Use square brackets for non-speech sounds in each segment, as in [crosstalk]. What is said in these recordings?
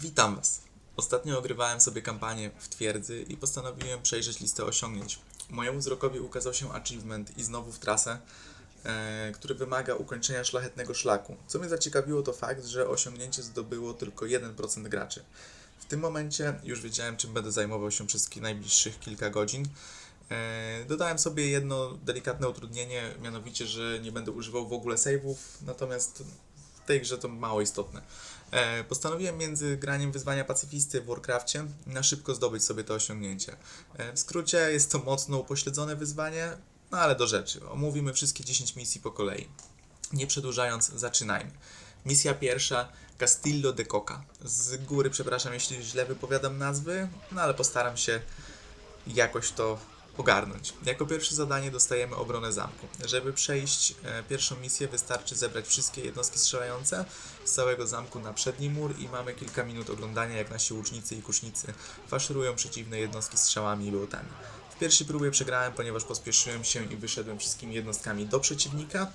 Witam Was. Ostatnio ogrywałem sobie kampanię w twierdzy i postanowiłem przejrzeć listę osiągnięć. Mojemu wzrokowi ukazał się achievement i znowu w trasę, e, który wymaga ukończenia szlachetnego szlaku. Co mnie zaciekawiło to fakt, że osiągnięcie zdobyło tylko 1% graczy. W tym momencie już wiedziałem, czym będę zajmował się przez najbliższych kilka godzin. E, Dodałem sobie jedno delikatne utrudnienie, mianowicie, że nie będę używał w ogóle save'ów, natomiast tej grze to mało istotne. E, Postanowiłem między graniem wyzwania pacyfisty w Warcrafcie na szybko zdobyć sobie to osiągnięcie. E, W skrócie jest to mocno upośledzone wyzwanie, no ale do rzeczy. Omówimy wszystkie 10 misji po kolei. Nie przedłużając, zaczynajmy. Misja pierwsza Castillo de Coca. Z góry przepraszam, jeśli źle wypowiadam nazwy, no ale postaram się jakoś to ogarnąć. Jako pierwsze zadanie dostajemy obronę zamku. Żeby przejść e, pierwszą misję wystarczy zebrać wszystkie jednostki strzelające z całego zamku na przedni mur i mamy kilka minut oglądania jak nasi łucznicy i kusznicy faszerują przeciwne jednostki strzałami i bełtami. W pierwszej próbie przegrałem, ponieważ pospieszyłem się i wyszedłem wszystkimi jednostkami do przeciwnika.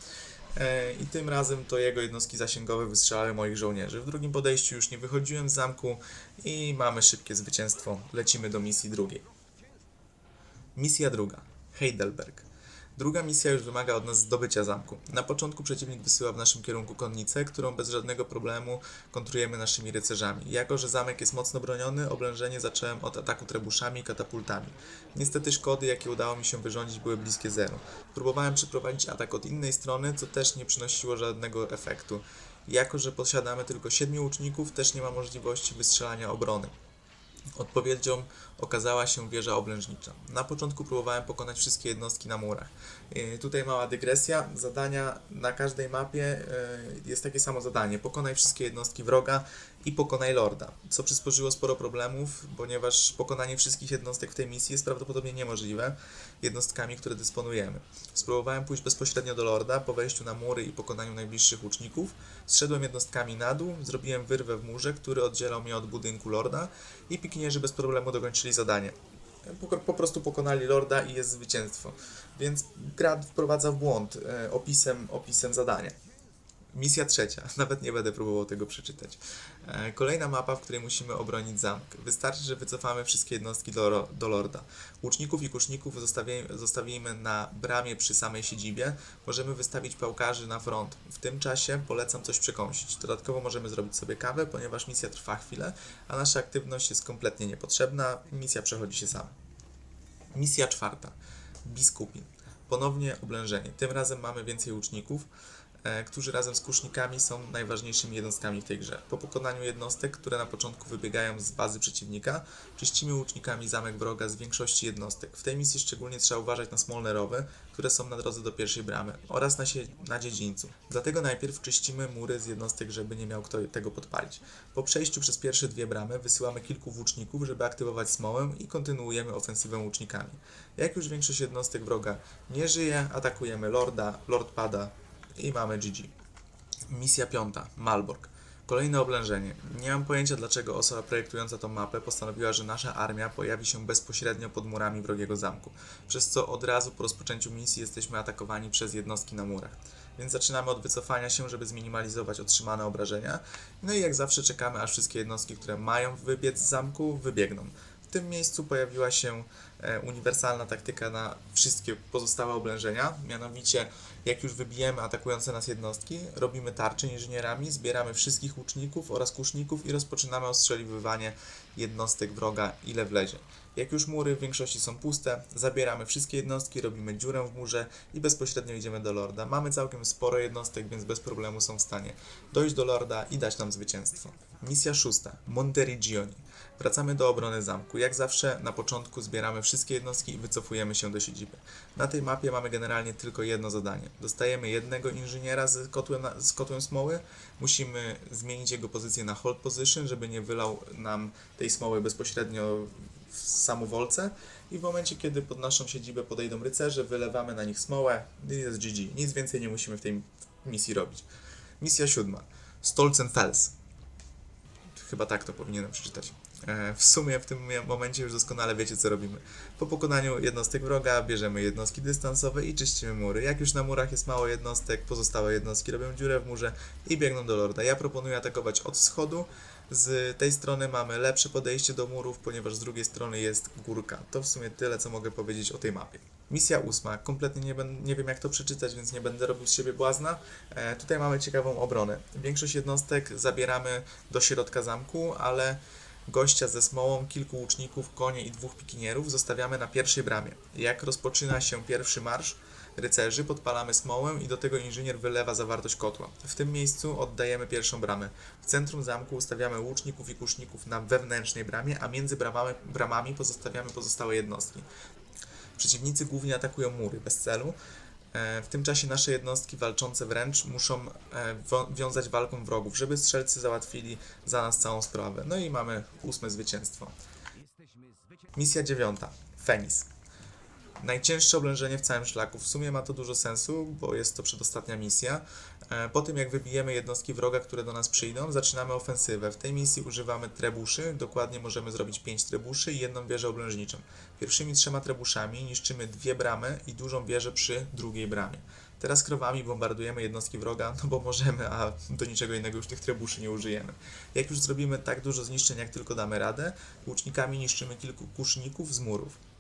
E, I tym razem to jego jednostki zasięgowe wystrzelały moich żołnierzy. W drugim podejściu już nie wychodziłem z zamku i mamy szybkie zwycięstwo. Lecimy do misji drugiej. Misja druga. Heidelberg. Druga misja już wymaga od nas zdobycia zamku. Na początku przeciwnik wysyła w naszym kierunku konnicę, którą bez żadnego problemu kontrujemy naszymi rycerzami. Jako, że zamek jest mocno broniony, oblężenie zacząłem od ataku trebuszami i katapultami. Niestety szkody, jakie udało mi się wyrządzić, były bliskie zeru. Próbowałem przeprowadzić atak od innej strony, co też nie przynosiło żadnego efektu. Jako, że posiadamy tylko siedmiu łuczników, też nie ma możliwości wystrzelania obrony. Odpowiedzią okazała się wieża oblężnicza. Na początku próbowałem pokonać wszystkie jednostki na murach. Yy, Tutaj mała dygresja. Zadania na każdej mapie yy, jest takie samo zadanie. Pokonaj wszystkie jednostki wroga i pokonaj lorda, co przysporzyło sporo problemów, ponieważ pokonanie wszystkich jednostek w tej misji jest prawdopodobnie niemożliwe jednostkami, które dysponujemy. Spróbowałem pójść bezpośrednio do lorda po wejściu na mury i pokonaniu najbliższych łuczników. Zszedłem jednostkami na dół, zrobiłem wyrwę w murze, który oddzielał mnie od budynku lorda i piknierzy bez problemu dokończyli zadanie. Po, prostu pokonali lorda i jest zwycięstwo. Więc gra wprowadza w błąd e, opisem, opisem zadania. Misja trzecia. [laughs] Nawet nie będę próbował tego przeczytać. E, Kolejna mapa, w której musimy obronić zamek. Wystarczy, że wycofamy wszystkie jednostki do, do lorda. Łuczników i kuszników zostawi- zostawimy na bramie przy samej siedzibie. Możemy wystawić pałkarzy na front. W tym czasie polecam coś przekąsić. Dodatkowo możemy zrobić sobie kawę, ponieważ misja trwa chwilę, a nasza aktywność jest kompletnie niepotrzebna. Misja przechodzi się sama. Misja czwarta. Biskupin. Ponownie oblężenie. Tym razem mamy więcej łuczników, którzy razem z kusznikami są najważniejszymi jednostkami w tej grze. Po pokonaniu jednostek, które na początku wybiegają z bazy przeciwnika, czyścimy łucznikami zamek wroga z większości jednostek. W tej misji szczególnie trzeba uważać na smolnerowe, które są na drodze do pierwszej bramy oraz na, na dziedzińcu. Dlatego najpierw czyścimy mury z jednostek, żeby nie miał kto tego podpalić. Po przejściu przez pierwsze dwie bramy wysyłamy kilku włóczników, żeby aktywować smołę i kontynuujemy ofensywę łucznikami. Jak już większość jednostek wroga nie żyje, atakujemy Lorda, Lord pada i mamy GG. Misja piąta, Malbork. Kolejne oblężenie. Nie mam pojęcia dlaczego osoba projektująca tą mapę postanowiła, że nasza armia pojawi się bezpośrednio pod murami wrogiego zamku, przez co od razu po rozpoczęciu misji jesteśmy atakowani przez jednostki na murach. Więc zaczynamy od wycofania się, żeby zminimalizować otrzymane obrażenia. No i jak zawsze czekamy, aż wszystkie jednostki, które mają wybiec z zamku, wybiegną. W tym miejscu pojawiła się uniwersalna taktyka na wszystkie pozostałe oblężenia, mianowicie jak już wybijemy atakujące nas jednostki, robimy tarcze inżynierami, zbieramy wszystkich łuczników oraz kuszników i rozpoczynamy ostrzeliwywanie jednostek wroga ile wlezie. Jak już mury w większości są puste, zabieramy wszystkie jednostki, robimy dziurę w murze i bezpośrednio idziemy do lorda. Mamy całkiem sporo jednostek, więc bez problemu są w stanie dojść do lorda i dać nam zwycięstwo. Misja szósta. Monteriggioni. Wracamy do obrony zamku. Jak zawsze na początku zbieramy wszystkie jednostki i wycofujemy się do siedziby. Na tej mapie mamy generalnie tylko jedno zadanie. Dostajemy jednego inżyniera z kotłem, na- z kotłem smoły. Musimy zmienić jego pozycję na hold position, żeby nie wylał nam tej smoły bezpośrednio w samowolce. I w momencie, kiedy pod naszą siedzibę podejdą rycerze, wylewamy na nich smołę i jest GG. Nic więcej nie musimy w tej misji robić. Misja siódma. Stolzenfels. Chyba tak to powinienem przeczytać. E, W sumie w tym momencie już doskonale wiecie, co robimy. Po pokonaniu jednostek wroga bierzemy jednostki dystansowe i czyścimy mury. Jak już na murach jest mało jednostek, pozostałe jednostki robią dziurę w murze i biegną do lorda. Ja proponuję atakować od wschodu, Z tej strony mamy lepsze podejście do murów, ponieważ z drugiej strony jest górka. To w sumie tyle, co mogę powiedzieć o tej mapie. Misja ósma. Kompletnie nie, nie wiem, jak to przeczytać, więc nie będę robił z siebie błazna. E, tutaj mamy ciekawą obronę. Większość jednostek zabieramy do środka zamku, ale gościa ze smołą, kilku łuczników, konie i dwóch pikinierów zostawiamy na pierwszej bramie. Jak rozpoczyna się pierwszy marsz rycerzy, podpalamy smołę i do tego inżynier wylewa zawartość kotła. W tym miejscu oddajemy pierwszą bramę. W centrum zamku ustawiamy łuczników i kuszników na wewnętrznej bramie, a między bramami, bramami pozostawiamy pozostałe jednostki. Przeciwnicy głównie atakują mury bez celu. E, W tym czasie nasze jednostki walczące wręcz muszą e, wiązać walką wrogów, żeby strzelcy załatwili za nas całą sprawę. No i mamy ósme zwycięstwo. Misja dziewiąta. Fenis. Najcięższe oblężenie w całym szlaku. W sumie ma to dużo sensu, bo jest to przedostatnia misja. E, Po tym jak wybijemy jednostki wroga, które do nas przyjdą, zaczynamy ofensywę. W tej misji używamy trebuszy, dokładnie możemy zrobić 5 trebuszy i jedną wieżę oblężniczą. Pierwszymi trzema trebuszami niszczymy dwie bramy i dużą wieżę przy drugiej bramie. Teraz krowami bombardujemy jednostki wroga, no bo możemy, a do niczego innego już tych trebuszy nie użyjemy. Jak już zrobimy tak dużo zniszczeń, jak tylko damy radę, łucznikami niszczymy kilku kuszników z murów.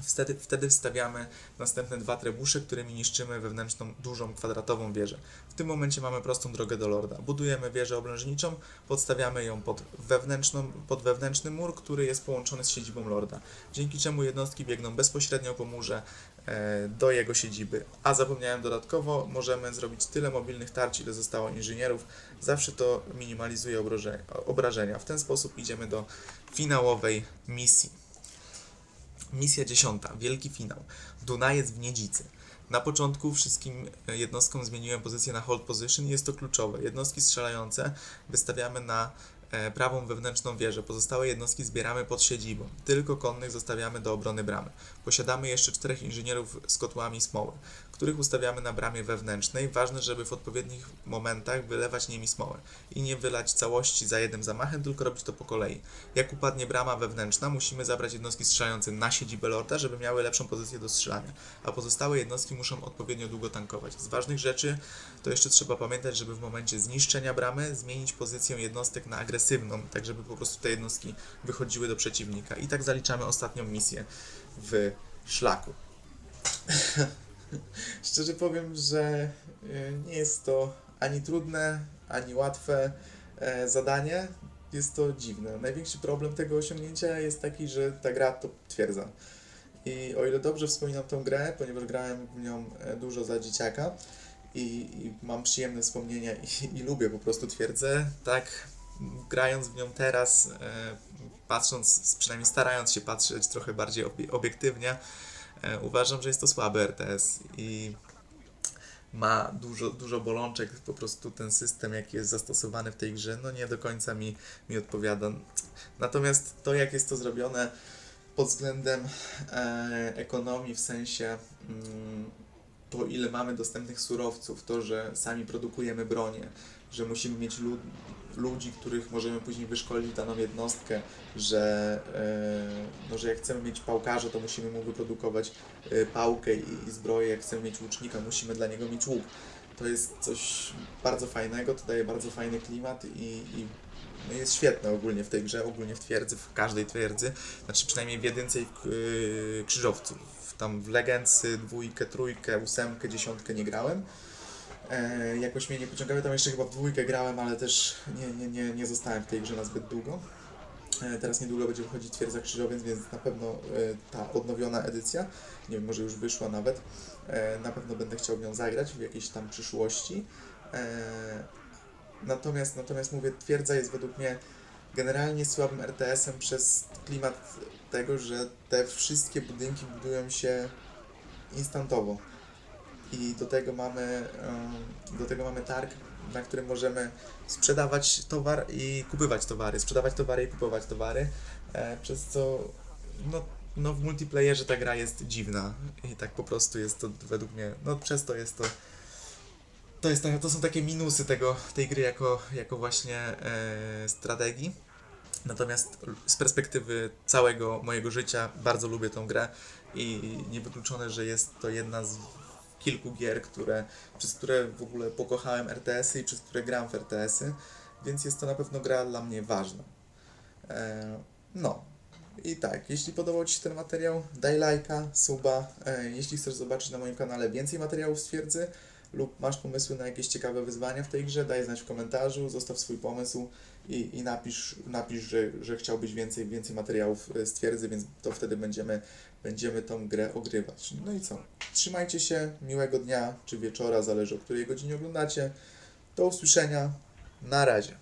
Wtedy, wtedy wstawiamy następne dwa trebusze, którymi niszczymy wewnętrzną, dużą, kwadratową wieżę. W tym momencie mamy prostą drogę do lorda. Budujemy wieżę oblężniczą, podstawiamy ją pod, wewnętrzną, pod wewnętrzny mur, który jest połączony z siedzibą lorda. Dzięki czemu jednostki biegną bezpośrednio po murze e, do jego siedziby. A zapomniałem dodatkowo, możemy zrobić tyle mobilnych tarć, ile zostało inżynierów. Zawsze to minimalizuje obrażenia. W ten sposób idziemy do finałowej misji. Misja dziesiąta, wielki finał. Dunajec w Niedzicy. Na początku wszystkim e, jednostkom zmieniłem pozycję na hold position jest to kluczowe. Jednostki strzelające wystawiamy na prawą wewnętrzną wieżę. Pozostałe jednostki zbieramy pod siedzibą. Tylko konnych zostawiamy do obrony bramy. Posiadamy jeszcze czterech inżynierów z kotłami smoły, których ustawiamy na bramie wewnętrznej. Ważne, żeby w odpowiednich momentach wylewać nimi smołę i nie wylać całości za jednym zamachem, tylko robić to po kolei. Jak upadnie brama wewnętrzna, musimy zabrać jednostki strzelające na siedzibę lorda, żeby miały lepszą pozycję do strzelania, a pozostałe jednostki muszą odpowiednio długo tankować. Z ważnych rzeczy to jeszcze trzeba pamiętać, żeby w momencie zniszczenia bramy zmienić pozycję jednostek na agresywną, tak żeby po prostu te jednostki wychodziły do przeciwnika. I tak zaliczamy ostatnią misję w szlaku. [laughs] Szczerze powiem, że e, nie jest to ani trudne, ani łatwe e, zadanie. Jest to dziwne. Największy problem tego osiągnięcia jest taki, że ta gra to twierdza. I o ile dobrze wspominam tą grę, ponieważ grałem w nią e, dużo za dzieciaka i, i mam przyjemne wspomnienia i, i lubię po prostu twierdzę, tak grając w nią teraz, e, patrząc, przynajmniej starając się patrzeć trochę bardziej obie- obiektywnie, e, uważam, że jest to słaby RTS i ma dużo, dużo bolączek, po prostu ten system, jaki jest zastosowany w tej grze, no nie do końca mi, mi odpowiada. Natomiast to, jak jest to zrobione pod względem e, ekonomii, w sensie mm, to, ile mamy dostępnych surowców, to, że sami produkujemy bronię, że musimy mieć lud, ludzi, których możemy później wyszkolić daną jednostkę, że, e, no, że jak chcemy mieć pałkarza, to musimy mu wyprodukować e, pałkę i, zbroję, jak chcemy mieć łucznika, musimy dla niego mieć łuk. To jest coś bardzo fajnego, to daje bardzo fajny klimat i, i no jest świetne ogólnie w tej grze, ogólnie w twierdzy, w każdej twierdzy, znaczy przynajmniej w jedynce i w yy, krzyżowcu. Tam w Legency dwójkę, trójkę, ósemkę, dziesiątkę nie grałem. E, jakoś mnie nie pociągały, tam jeszcze chyba w dwójkę grałem, ale też nie, nie, nie, nie zostałem w tej grze na zbyt długo. E, teraz niedługo będzie wychodzić Twierdza Krzyżowiec, więc na pewno e, ta odnowiona edycja, nie wiem, może już wyszła nawet, na pewno będę chciał nią zagrać w jakiejś tam przyszłości. Natomiast, natomiast mówię, twierdza jest według mnie generalnie słabym RTS-em przez klimat tego, że te wszystkie budynki budują się instantowo. I do tego mamy, do tego mamy targ, na którym możemy sprzedawać towar i kupywać towary, sprzedawać towary i kupować towary, e, przez co no, no w multiplayerze ta gra jest dziwna i tak po prostu jest to według mnie, no przez to jest to to, jest, to są takie minusy tego, tej gry jako, jako właśnie e, strategii. Natomiast z perspektywy całego mojego życia bardzo lubię tą grę i niewykluczone, że jest to jedna z kilku gier, które, przez które w ogóle pokochałem RTS-y i przez które gram w RTS-y. więc jest to na pewno gra dla mnie ważna. E, no. I tak, jeśli podobał Ci się ten materiał, daj lajka, suba. E, jeśli chcesz zobaczyć na moim kanale więcej materiałów z twierdzy lub masz pomysły na jakieś ciekawe wyzwania w tej grze, daj znać w komentarzu, zostaw swój pomysł i, i napisz, napisz że, że chciałbyś więcej, więcej materiałów e, z więc to wtedy będziemy, będziemy tą grę ogrywać. No i co? Trzymajcie się, miłego dnia czy wieczora, zależy o której godzinie oglądacie. Do usłyszenia, na razie.